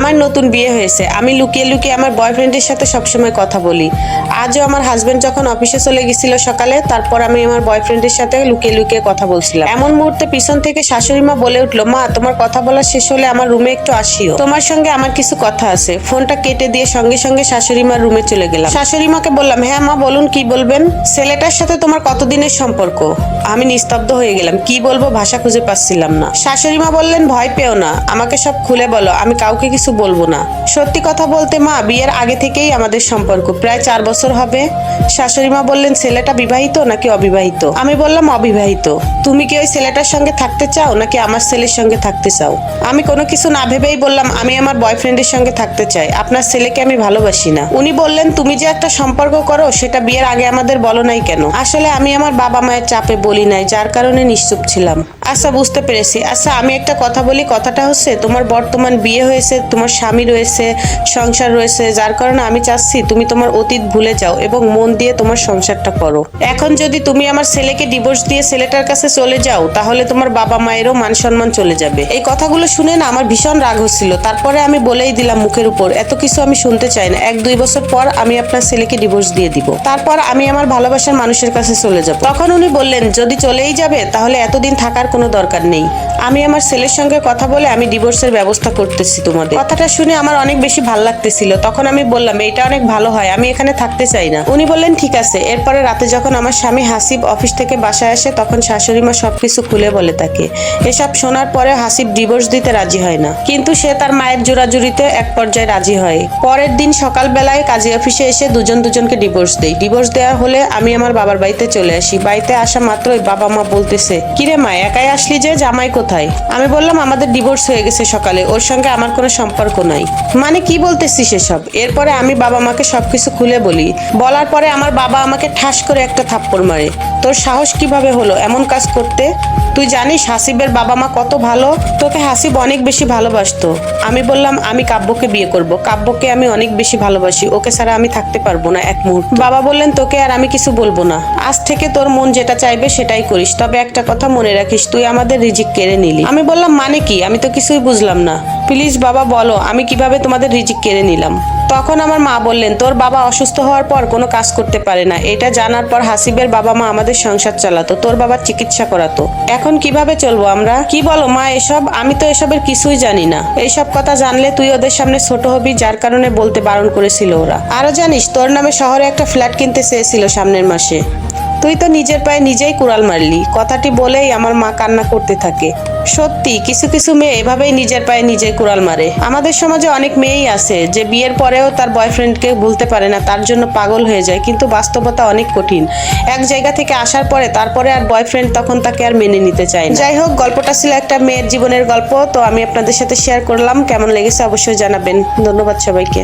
আমার নতুন বিয়ে হয়েছে। আমি লুকিয়ে লুকিয়ে আমার বয়ফ্রেন্ডের সাথে সবসময় কথা বলি। আজও আমার হাজবেন্ড যখন অফিসে চলে গেছিল সকালে, তারপর আমি আমার বয়ফ্রেন্ডের সাথে লুকিয়ে লুকিয়ে কথা বলছিলাম। এমন মুহূর্তে পিছন থেকে শাশুড়ি মা বলে উঠল, মা, তোমার কথা বলা শেষ হলে আমার রুমে একটু আসিও। তোমার সঙ্গে আমার কিছু কথা আছে। ফোনটা কেটে দিয়ে সঙ্গে সঙ্গে শাশুড়ি মার রুমে চলে গেলাম। শাশুড়ি মাকে বললাম হ্যাঁ মা, বলুন কি বলবেন? ছেলেটার সাথে তোমার কতদিনের সম্পর্ক? আমি নিস্তব্ধ হয়ে গেলাম, কি বলব? ভাষা খুঁজে পাচ্ছিলাম না। শাশুড়ি মা বললেন, ভয় পেও না। আমাকে সব খুলে বলো। আমি কাউকে কিছু বলব না। সত্যি কথা বলতে মা, বিয়ের আগে থেকেই আমাদের সম্পর্ক। প্রায় চার বছর হবে। শাশুড়ি মা বললেন, ছেলেটা বিবাহিত নাকি অবিবাহিত? আমি বললাম, অবিবাহিত। তুমি কি ওই ছেলেটার সঙ্গে থাকতে চাও নাকি আমার ছেলের সঙ্গে থাকতে চাও? আমি কোনো কিছু না ভেবেই বললাম, আমি আমার বয়ফ্রেন্ডের সঙ্গে থাকতে চাই। আপনার ছেলেকে আমি ভালোবাসি না। উনি বললেন, তুমি যে একটা সম্পর্ক করো, সেটা বিয়ের আগে আমাদের বলো নাই কেন? আসলে আমি আমার বাবা মায়ের চাপে বলি নাই, যার কারণে নিশ্চুপ ছিলাম। আচ্ছা বুঝতে পেরেছি। আচ্ছা আমি একটা কথা বলি। কথাটা হচ্ছে, তোমার বর্তমান বিয়ে হয়েছে, তোমার স্বামী রয়েছে, সংসার রয়েছে, যার কারণে আমি চাচ্ছি তুমি তোমার অতীত ভুলে যাও এবং মন দিয়ে তোমার সংসারটা করো। এখন যদি তুমি আমার ছেলেকে ডিভোর্স দিয়ে ছেলেটার কাছে চলে যাও, তাহলে তোমার বাবা মায়েরও মান সম্মান চলে যাবে। এই কথাগুলো শুনে না আমার ভীষণ রাগ হচ্ছিল। তারপরে আমি বলেই দিলাম মুখের উপর, এত কিছু আমি শুনতে চাই না। এক, দুই বছর পর আমি আপনার ছেলেকে ডিভোর্স দিয়ে দিব। তারপর আমি আমার ভালোবাসার মানুষের কাছে চলে যাব। তখন উনি বললেন, যদি চলেই যাবে, তাহলে এতদিন থাকার কোনো দরকার নেই। আমি আমার ছেলের সঙ্গে কথা বলে আমি ডিভোর্সের ব্যবস্থা করতেছি তোমাদের। কথাটা শুনে আমার অনেক বেশি ভালো লাগতেছিল। তখন আমি বললাম এটা অনেক ভালো হয়, আমি এখানে থাকতে চাই না। উনি বললেন, ঠিক আছে। এরপরে রাতে যখন আমার স্বামী হাসিব অফিস থেকে বাসায় আসে, তখন শাশুড়ি মা সবকিছু খুলে বলে তাকে। এসব শোনার পরে হাসিব ডিভোর্স দিতে রাজি হয় না। কিন্তু সে তার মায়ের জোরাজুরিতে এক পর্যায়ে রাজি হয়। পরের দিন সকালবেলায় কাজী অফিসে এসে দুজন দুজনকে ডিভোর্স দেই। ডিভোর্স দেওয়া হলে আমি আমার বাবার বাড়িতে চলে আসি। বাড়িতে আসা মাত্রই বাবা মা বলতেছে, কিরে মা, একাই আসলি যে জামাই কোথায়? আমি বললাম, আমাদের ডিভোর্স হয়ে গেছে সকালে, ওর সঙ্গে আমার কোনো সম্পর্ক নাই। মানে কি বলতেছিস এসব? এরপরে আমি বাবা মাকে সবকিছু খুলে বলি। বলার পরে আমার বাবা আমাকে ঠাস করে একটা থাপ্পড় মারে। তোর সাহস কীভাবে হলো এমন কাজ করতে? তুই জানিস হাসিবের বাবা মা কত ভালো? তোকে হাসিব অনেক বেশি ভালোবাসতো। আমি বললাম, আমি কাব্যকে বিয়ে করব। কাব্যকে আমি অনেক বেশি ভালোবাসি। ওকে ছাড়া আমি থাকতে পারব না এক মুহূর্ত। বাবা বললেন, তোকে আর আমি কিছু বলব না। আজ থেকে তোর মন যেটা চাইবে সেটাই করিস। তবে একটা কথা মনে রাখিস তুই আমাদের রিজিক কেড়ে নিলি। আমি বললাম মানে কি? আমি তো কিছুই বুঝলাম না। প্লিজ বাবা, বলো, আমি কীভাবে তোমাদের রিজিক কেড়ে নিলাম? তখন আমার মা বললেন, তোর বাবা অসুস্থ হওয়ার পর কোনো কাজ করতে পারে না। এটা জানার পর হাসিবের বাবা মা আমাদের সংসার চালাতো, তোর বাবার চিকিৎসা করাতো। এখন কীভাবে চলবো আমরা? কি বলো, মা, এসব? আমি তো এসবের কিছুই জানি না। এইসব কথা জানলে তুই ওদের সামনে ছোট হবি, যার কারণে বলতে বারণ করেছিল ওরা। আরও জানিস, তোর নামে শহরে একটা ফ্ল্যাট কিনতে চেয়েছিল সামনের মাসে। তুই তো নিজের পায়ে নিজেই কুড়াল মারলি। কথাটি বলেই আমার মা কান্না করতে থাকে। সত্যি, কিছু কিছু মেয়ে এভাবেই নিজের পায়ে নিজে কুড়াল মারে। আমাদের সমাজে অনেক মেয়েই আছে যে বিয়ের পরেও তার বয়ফ্রেন্ডকে ভুলতে পারে না, তার জন্য পাগল হয়ে যায়, কিন্তু বাস্তবতা অনেক কঠিন। এক জায়গা থেকে আসার পরে তারপরে আর বয়ফ্রেন্ড তখন তাকে আর মেনে নিতে চায় না। যাই হোক, গল্পটা ছিল একটা মেয়ের জীবনের গল্প, তো আমি আপনাদের সাথে শেয়ার করলাম। কেমন লেগেছে অবশ্যই জানাবেন। ধন্যবাদ সবাইকে।